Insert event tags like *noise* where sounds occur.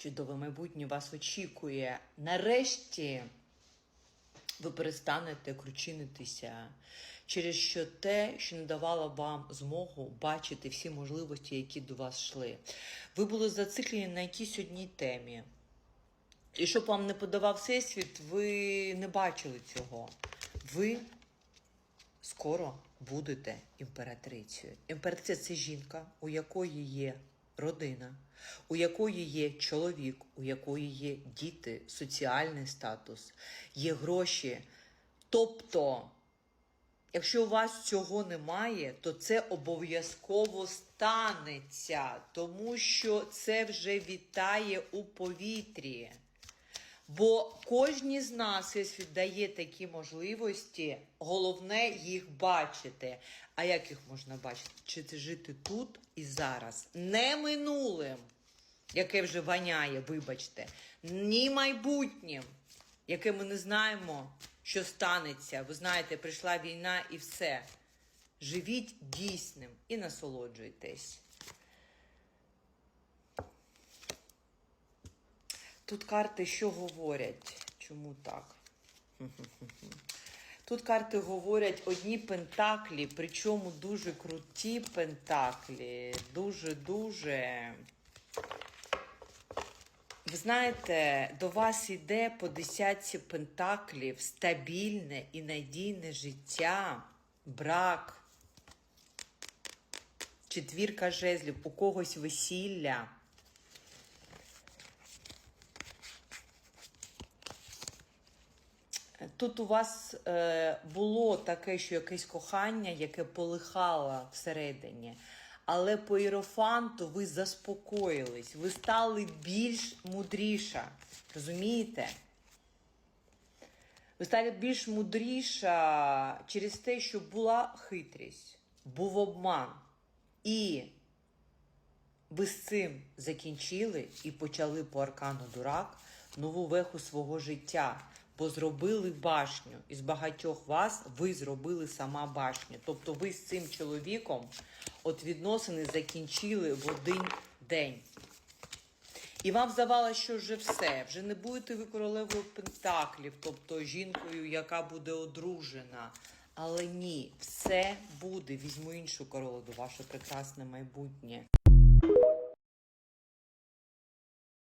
Чудове майбутнє вас очікує. Нарешті ви перестанете кручинитися через що те, що не давало вам змогу бачити всі можливості, які до вас йшли. Ви були зациклені на якійсь одній темі. І щоб вам не подавав всесвіт, ви не бачили цього. Ви скоро будете імператрицею. Імператриця це жінка, у якої є родина, у якої є чоловік, у якої є діти, соціальний статус, є гроші. Тобто, якщо у вас цього немає, то це обов'язково станеться, тому що це вже вітає у повітрі. Бо кожній з нас дає такі можливості, головне їх бачити. А як їх можна бачити? Чи це жити тут і зараз, не минулим, яке вже воняє, вибачте, ні майбутнім, яке ми не знаємо, що станеться. Ви знаєте, прийшла війна і все. Живіть дійсним і насолоджуйтесь. Тут карти що говорять? Чому так? *laughs* Тут карти говорять одні пентаклі, причому дуже круті пентаклі. Дуже-дуже. Ви знаєте, до вас йде по десятці пентаклів стабільне і надійне життя, брак, четвірка жезлів, у когось весілля. Тут у вас е, було таке, що якесь кохання, яке полихало всередині. Але по іерофанту ви заспокоїлись, ви стали більш мудріша. Розумієте? Ви стали більш мудріша через те, що була хитрість, був обман. І ви з цим закінчили і почали по аркану дурак нову веху свого життя, бо зробили башню. Із багатьох вас ви зробили сама башню. Тобто ви з цим чоловіком от відносини закінчили в один день. І вам здавалося, що вже все, вже не будете ви королевою пентаклів, тобто жінкою, яка буде одружена. Але ні, все буде. Візьму іншу колоду, ваше прекрасне майбутнє.